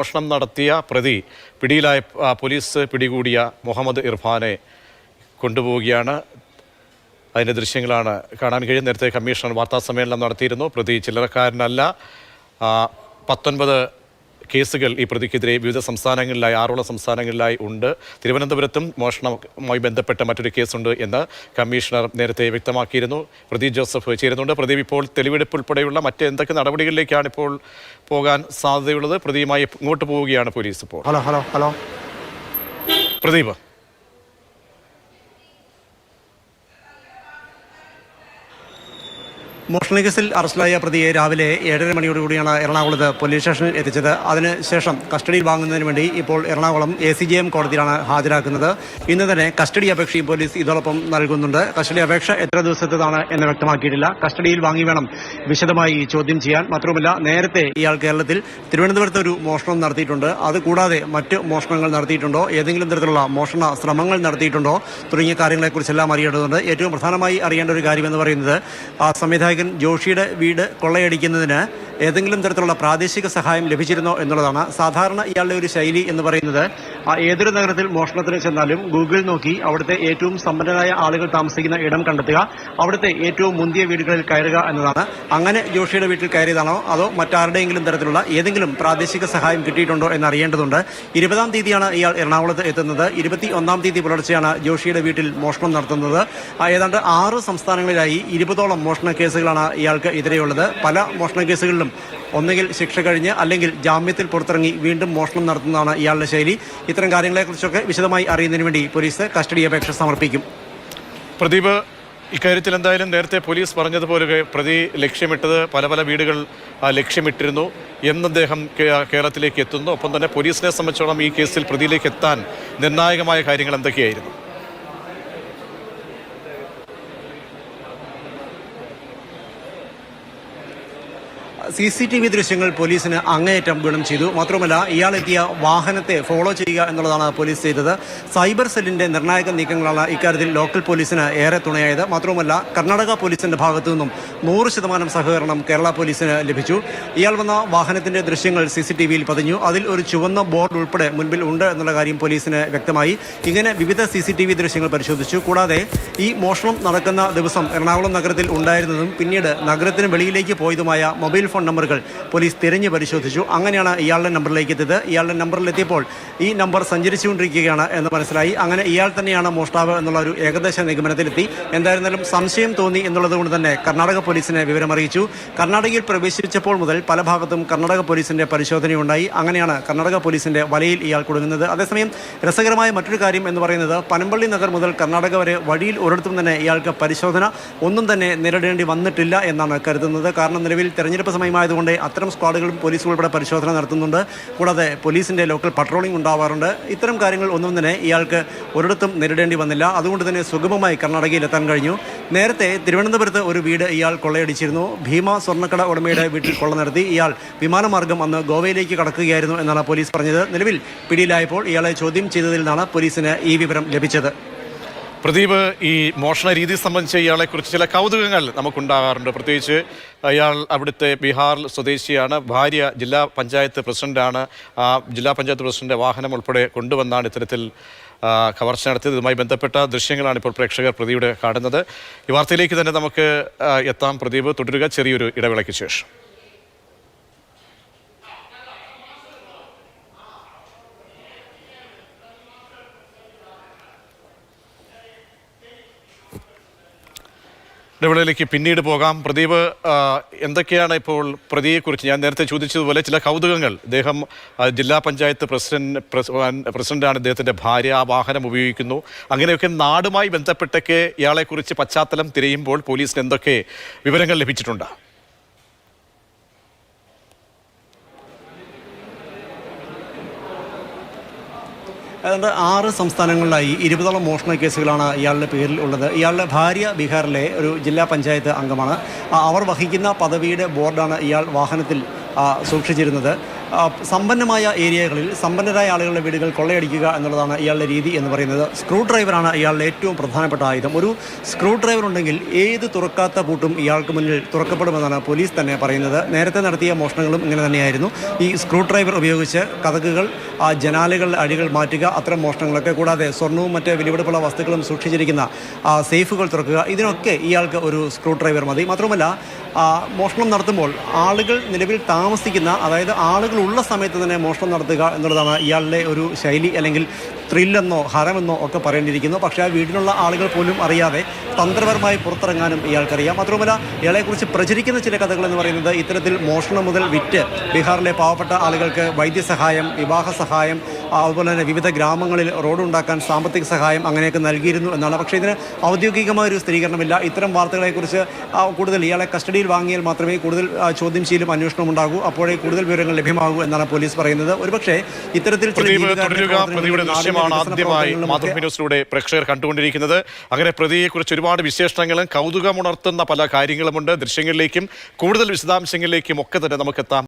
മോഷണം നടത്തിയ പ്രതി പിടിയിലായ പോലീസ് പിടികൂടിയ മുഹമ്മദ് ഇർഫാനെ കൊണ്ടുപോവുകയാണ്. അതിന്റെ ദൃശ്യങ്ങളാണ് കാണാൻ കഴിയും. നേരത്തെ കമ്മീഷണർ വാർത്താ സമ്മേളനം നടത്തിയിരുന്നു. പ്രതി ചില്ലറക്കാരനല്ല. പത്തൊൻപത് കേസുകൾ ഈ പ്രതിക്കെതിരെ വിവിധ സംസ്ഥാനങ്ങളിലായി ആറോളം സംസ്ഥാനങ്ങളിലായി ഉണ്ട്. തിരുവനന്തപുരത്തും മോഷണവുമായി ബന്ധപ്പെട്ട മറ്റൊരു കേസുണ്ട് എന്ന് കമ്മീഷണർ നേരത്തെ വ്യക്തമാക്കിയിരുന്നു. പ്രദീപ് ജോസഫ് ചേരുന്നുണ്ട്. പ്രദീപ് ഇപ്പോൾ തെളിവെടുപ്പ് ഉൾപ്പെടെയുള്ള മറ്റ് എന്തൊക്കെ നടപടികളിലേക്കാണ് ഇപ്പോൾ പോകാൻ സാധ്യതയുള്ളത്? പ്രതിയുമായി ഇങ്ങോട്ട് പോവുകയാണ് പോലീസ് ഇപ്പോൾ. Hello hello hello. പ്രദീപ്. മോഷണ കേസിൽ അറസ്റ്റിലായ പ്രതിയെ രാവിലെ ഏഴര മണിയോടുകൂടിയാണ് എറണാകുളത്ത് പോലീസ് സ്റ്റേഷനിൽ എത്തിച്ചത്. അതിനുശേഷം കസ്റ്റഡിയിൽ വാങ്ങുന്നതിന് വേണ്ടി ഇപ്പോൾ Ernakulam A C J M കോടതിയിലാണ് ഹാജരാക്കുന്നത്. ഇന്ന് തന്നെ കസ്റ്റഡി അപേക്ഷയും പോലീസ് ഇതോടൊപ്പം നൽകുന്നുണ്ട്. കസ്റ്റഡി അപേക്ഷ എത്ര ദിവസത്തേതാണ് എന്ന് വ്യക്തമാക്കിയിട്ടില്ല. കസ്റ്റഡിയിൽ വാങ്ങി വേണം വിശദമായി ചോദ്യം ചെയ്യാൻ. മാത്രമല്ല നേരത്തെ ഇയാൾ കേരളത്തിൽ തിരുവനന്തപുരത്ത് ഒരു മോഷണം നടത്തിയിട്ടുണ്ട്. അതുകൂടാതെ മറ്റ് മോഷണങ്ങൾ നടത്തിയിട്ടുണ്ടോ? ഏതെങ്കിലും തരത്തിലുള്ള മോഷണ ശ്രമങ്ങൾ നടത്തിയിട്ടുണ്ടോ? തുടങ്ങിയ കാര്യങ്ങളെക്കുറിച്ചെല്ലാം അറിയേണ്ടതുണ്ട്. ഏറ്റവും പ്രധാനമായി അറിയേണ്ട ഒരു കാര്യം എന്ന് പറയുന്നത് ആ സംവിധായകൻ ജോഷിയുടെ വീട് കൊള്ളയടിക്കുന്നതിന് ഏതെങ്കിലും തരത്തിലുള്ള പ്രാദേശിക സഹായം ലഭിച്ചിരുന്നോ എന്നുള്ളതാണ് സാധാരണ ഇയാളുടെ ഒരു ശൈലി എന്ന് പറയുന്നത്. ഏതൊരു നഗരത്തിൽ മോഷണത്തിന് ചെന്നാലും ഗൂഗിൾ നോക്കി അവിടുത്തെ ഏറ്റവും സമ്പന്നരായ ആളുകൾ താമസിക്കുന്ന ഇടം കണ്ടെത്തുക അവിടുത്തെ ഏറ്റവും മുന്തിയ വീടുകളിൽ കയറുക എന്നതാണ്. അങ്ങനെ ജോഷിയുടെ വീട്ടിൽ കയറിയതാണോ? അതോ മറ്റാരുടെയെങ്കിലും തരത്തിലുള്ള ഏതെങ്കിലും പ്രാദേശിക സഹായം കിട്ടിയിട്ടുണ്ടോ എന്ന് അറിയേണ്ടതുണ്ട് ഇരുപതാം തീയതിയാണ് ഇയാൾ എറണാകുളത്ത് എത്തുന്നത്. ഇരുപത്തി ഒന്നാം തീയതി പുലർച്ചെയാണ് ജോഷിയുടെ വീട്ടിൽ മോഷണം നടത്തുന്നത്. ഏതാണ്ട് ആറ് സംസ്ഥാനങ്ങളിലായി ഇരുപതോളം മോഷണ കേസുകളാണ് ഇയാൾക്ക് എതിരെയുള്ളത്. പല മോഷണ കേസുകളിലും ഒന്നുകിൽ ശിക്ഷ കഴിഞ്ഞ് അല്ലെങ്കിൽ ജാമ്യത്തിൽ പുറത്തിറങ്ങി വീണ്ടും മോഷണം നടത്തുന്നതാണ് ഇയാളുടെ ശൈലി. ഇത്തരം കാര്യങ്ങളെക്കുറിച്ചൊക്കെ വിശദമായി അറിയുന്നതിന് വേണ്ടി പോലീസ് കസ്റ്റഡി അപേക്ഷ സമർപ്പിക്കും. പ്രദീപ് ഇക്കാര്യത്തിൽ എന്തായാലും നേരത്തെ പോലീസ് പറഞ്ഞതുപോലെ പ്രതി ലക്ഷ്യമിട്ടത് പല പല വീടുകൾ ലക്ഷ്യമിട്ടിരുന്നു. എന്ന് അദ്ദേഹം കേരളത്തിലേക്ക് എത്തുന്നു. ഒപ്പം തന്നെ പോലീസിനെ സംബന്ധിച്ചോളം ഈ കേസിൽ പ്രതിയിലേക്ക് എത്താൻ നിർണായകമായ കാര്യങ്ങൾ എന്തൊക്കെയായിരുന്നു? സി സി ടി വി ദൃശ്യങ്ങൾ പോലീസിന് അങ്ങേയറ്റം ഗുണം ചെയ്തു. മാത്രമല്ല ഇയാളെത്തിയ വാഹനത്തെ ഫോളോ ചെയ്യുക എന്നുള്ളതാണ് പോലീസ് ചെയ്തത്. സൈബർ സെല്ലിന്റെ നിർണായക നീക്കങ്ങളാണ് ഇക്കാര്യത്തിൽ ലോക്കൽ പോലീസിന് ഏറെ തുണയായത്. മാത്രവുമല്ല കർണാടക പോലീസിന്റെ ഭാഗത്തു നിന്നും നൂറ് ശതമാനം സഹകരണം കേരള പോലീസിന് ലഭിച്ചു. ഇയാൾ വന്ന വാഹനത്തിന്റെ ദൃശ്യങ്ങൾ സി സി ടി വിയിൽ പതിഞ്ഞു. അതിൽ ഒരു ചുവന്ന ബോർഡ് ഉൾപ്പെടെ മുൻപിൽ ഉണ്ട് എന്നുള്ള കാര്യം പോലീസിന് വ്യക്തമായി. ഇങ്ങനെ വിവിധ സി സി ടി വി ദൃശ്യങ്ങൾ പരിശോധിച്ചു. കൂടാതെ ഈ മോഷണം നടക്കുന്ന ദിവസം എറണാകുളം നഗരത്തിൽ ഉണ്ടായിരുന്നതും പിന്നീട് നഗരത്തിന് വെളിയിലേക്ക് പോയതുമായ മൊബൈൽ ഫോൺ നമ്പറുകൾ പോലീസ് തിരഞ്ഞു പരിശോധിച്ചു. അങ്ങനെയാണ് ഇയാളുടെ നമ്പറിലേക്ക് എത്തിയത്. ഇയാളുടെ നമ്പറിലെത്തിയപ്പോൾ ഈ നമ്പർ സഞ്ചരിച്ചുകൊണ്ടിരിക്കുകയാണ് എന്ന് മനസ്സിലായി. അങ്ങനെ ഇയാൾ തന്നെയാണ് മോഷ്ടാവ് എന്നുള്ള ഒരു ഏകദേശ നിഗമനത്തിലെത്തി. എന്തായിരുന്നാലും സംശയം തോന്നി എന്നുള്ളത് കൊണ്ട് തന്നെ കർണാടക പോലീസിനെ വിവരമറിയിച്ചു. കർണാടകയിൽ പ്രവേശിച്ചപ്പോൾ മുതൽ പല ഭാഗത്തും കർണാടക പോലീസിന്റെ പരിശോധനയുണ്ടായി. അങ്ങനെയാണ് കർണാടക പോലീസിന്റെ വലയിൽ ഇയാൾ കുടുങ്ങുന്നത്. അതേസമയം രസകരമായ മറ്റൊരു കാര്യം എന്ന് പറയുന്നത് പനമ്പള്ളി നഗർ മുതൽ കർണാടക വരെ വഴിയിൽ ഒരിടത്തും തന്നെ ഇയാൾക്ക് പരിശോധന ഒന്നും തന്നെ നേരിടേണ്ടി വന്നിട്ടില്ല എന്നാണ് കരുതുന്നത്. കാരണം നിലവിൽ തെരഞ്ഞെടുപ്പ് സമയമായതുകൊണ്ട് അത്തരം സ്ക്വാഡുകളും പോലീസ് ഉൾപ്പെടെ പരിശോധന നടത്തുന്നുണ്ട്. കൂടാതെ പോലീസിന്റെ ലോക്കൽ പട്രോളിംഗ് ഉണ്ടാവാറുണ്ട്. ഇത്തരം കാര്യങ്ങൾ ഒന്നും തന്നെ ഇയാൾക്ക് ഒരിടത്തും നേരിടേണ്ടി വന്നില്ല. അതുകൊണ്ട് തന്നെ സുഗമമായി കർണാടകയിൽ എത്താൻ കഴിഞ്ഞു. നേരത്തെ തിരുവനന്തപുരത്ത് ഒരു വീട് ഇയാൾ കൊള്ളയടിച്ചിരുന്നു. ഭീമ സ്വർണക്കട ഉടമയുടെ വീട്ടിൽ കൊള്ള നടത്തി. ഇയാൾ വിമാനമാർഗം അന്ന് ഗോവയിലേക്ക് കടക്കുകയായിരുന്നു എന്നാണ് പോലീസ് പറഞ്ഞത്. നിലവിൽ പിടിയിലായപ്പോൾ ഇയാളെ ചോദ്യം ചെയ്തതിൽ നിന്നാണ് പോലീസിന് ഈ വിവരം ലഭിച്ചത്. പ്രദീപ് ഈ മോഷണ രീതി സംബന്ധിച്ച് ഇയാളെക്കുറിച്ച് ചില കൗതുകങ്ങൾ നമുക്കുണ്ടാകാറുണ്ട്. പ്രത്യേകിച്ച് അയാൾ അവിടുത്തെ ബീഹാർ സ്വദേശിയാണ്. ഭാര്യ ജില്ലാ പഞ്ചായത്ത് പ്രസിഡന്റാണ്. ആ ജില്ലാ പഞ്ചായത്ത് പ്രസിഡന്റ് വാഹനം ഉൾപ്പെടെ കൊണ്ടുവന്നാണ് ഇത്തരത്തിൽ കവർച്ച നടത്തിയത്. ഇതുമായി ബന്ധപ്പെട്ട ദൃശ്യങ്ങളാണ് ഇപ്പോൾ പ്രേക്ഷകർ പ്രതിയുടെ കാണുന്നത്. ഈ വാർത്തയിലേക്ക് തന്നെ നമുക്ക് എത്താം. പ്രദീപ് തുടരുക. ചെറിയൊരു ഇടവേളയ്ക്ക് ശേഷം. ഇടവേളയിലേക്ക് പിന്നീട് പോകാം. പ്രദീപ് എന്തൊക്കെയാണ് ഇപ്പോൾ പ്രതിയെക്കുറിച്ച് ഞാൻ നേരത്തെ ചോദിച്ചതുപോലെ ചില കൗതുകങ്ങൾ. അദ്ദേഹം ജില്ലാ പഞ്ചായത്ത് പ്രസിഡന്റ് പ്രസിഡന്റാണ് ഇദ്ദേഹത്തിന്റെ ഭാര്യ വാഹനം ഉപയോഗിക്കുന്നു. അങ്ങനെയൊക്കെ നാടുമായി ബന്ധപ്പെട്ടൊക്കെ ഇയാളെക്കുറിച്ച് പശ്ചാത്തലം തിരയുമ്പോൾ പോലീസിന് എന്തൊക്കെ വിവരങ്ങൾ ലഭിച്ചിട്ടുണ്ട്? ഏതാണ്ട് ആറ് സംസ്ഥാനങ്ങളിലായി ഇരുപതോളം മോഷണ കേസുകളാണ് ഇയാളുടെ പേരിൽ ഉള്ളത്. ഇയാളുടെ ഭാര്യ ബീഹാറിലെ ഒരു ജില്ലാ പഞ്ചായത്ത് അംഗമാണ്. അവർ വഹിക്കുന്ന പദവിയുടെ ബോർഡാണ് ഇയാൾ വാഹനത്തിൽ സൂക്ഷിച്ചിരുന്നത്. സമ്പന്നമായ ഏരിയകളിൽ സമ്പന്നരായ ആളുകളുടെ വീടുകൾ കൊള്ളയടിക്കുക എന്നുള്ളതാണ് ഇയാളുടെ രീതി എന്ന് പറയുന്നത്. സ്ക്രൂ ഡ്രൈവറാണ് ഇയാളുടെ ഏറ്റവും പ്രധാനപ്പെട്ട ആയുധം. ഒരു സ്ക്രൂ ഡ്രൈവർ ഉണ്ടെങ്കിൽ ഏത് തുറക്കാത്ത പൂട്ടും ഇയാൾക്ക് മുന്നിൽ തുറക്കപ്പെടുമെന്നാണ് പോലീസ് തന്നെ പറയുന്നത്. നേരത്തെ നടത്തിയ മോഷണങ്ങളും ഇങ്ങനെ തന്നെയായിരുന്നു. ഈ സ്ക്രൂ ഡ്രൈവർ ഉപയോഗിച്ച് കഥകുകൾ ആ ജനാലുകളുടെ അഴികൾ മാറ്റുക അത്തരം മോഷണങ്ങളൊക്കെ കൂടാതെ സ്വർണവും മറ്റ് വിലപിടിപ്പുള്ള വസ്തുക്കളും സൂക്ഷിച്ചിരിക്കുന്ന സേഫുകൾ തുറക്കുക ഇതിനൊക്കെ ഇയാൾക്ക് ഒരു സ്ക്രൂ ഡ്രൈവർ മതി. മാത്രമല്ല മോഷണം നടത്തുമ്പോൾ ആളുകൾ നിലവിൽ താമസിക്കുന്ന അതായത് ആളുകൾ ഉള്ള സമയത്ത് തന്നെ മോഷണം നടത്തുക എന്നുള്ളതാണ് ഇയാളുടെ ഒരു ശൈലി അല്ലെങ്കിൽ ത്രില്ലെന്നോ ഹരമെന്നോ ഒക്കെ പറയേണ്ടിയിരിക്കുന്നു. പക്ഷേ ആ വീടിനുള്ള ആളുകൾ പോലും അറിയാതെ തന്ത്രപരമായി പുറത്തിറങ്ങാനും ഇയാൾക്കറിയാം. മാത്രമല്ല ഇയാളെക്കുറിച്ച് പ്രചരിക്കുന്ന ചില കഥകൾ എന്ന് പറയുന്നത് ഇത്തരത്തിൽ മോഷണം മുതൽ വിറ്റ് ബീഹാറിലെ പാവപ്പെട്ട ആളുകൾക്ക് വൈദ്യസഹായം വിവാഹ സഹായം അതുപോലെ തന്നെ വിവിധ ഗ്രാമങ്ങളിൽ റോഡ് ഉണ്ടാക്കാൻ സാമ്പത്തിക സഹായം അങ്ങനെയൊക്കെ നൽകിയിരുന്നു എന്നാണ്. പക്ഷേ ഇതിന് ഔദ്യോഗികമായ ഒരു സ്ഥിരീകരണമില്ല. ഇത്തരം വാർത്തകളെക്കുറിച്ച് കൂടുതൽ ഇയാളെ കസ്റ്റഡിയിൽ വാങ്ങിയാൽ മാത്രമേ കൂടുതൽ ചോദ്യം ചെയ്യലും അന്വേഷണം ഉണ്ടാകൂ. അപ്പോഴേ കൂടുതൽ വിവരങ്ങൾ ലഭ്യമാകൂ എന്നാണ് പോലീസ് പറയുന്നത്. ഒരുപക്ഷേ ഇത്തരത്തിൽ ന്യൂസിലൂടെ പ്രേക്ഷകർ കണ്ടുകൊണ്ടിരിക്കുന്നത്. അങ്ങനെ പ്രതിയെക്കുറിച്ച് ഒരുപാട് വിശേഷണങ്ങളും കൗതുകമുണർത്തുന്ന പല കാര്യങ്ങളുമുണ്ട്. ദൃശ്യങ്ങളിലേക്കും കൂടുതൽ വിശദാംശങ്ങളിലേക്കും ഒക്കെ തന്നെ നമുക്ക് എത്താം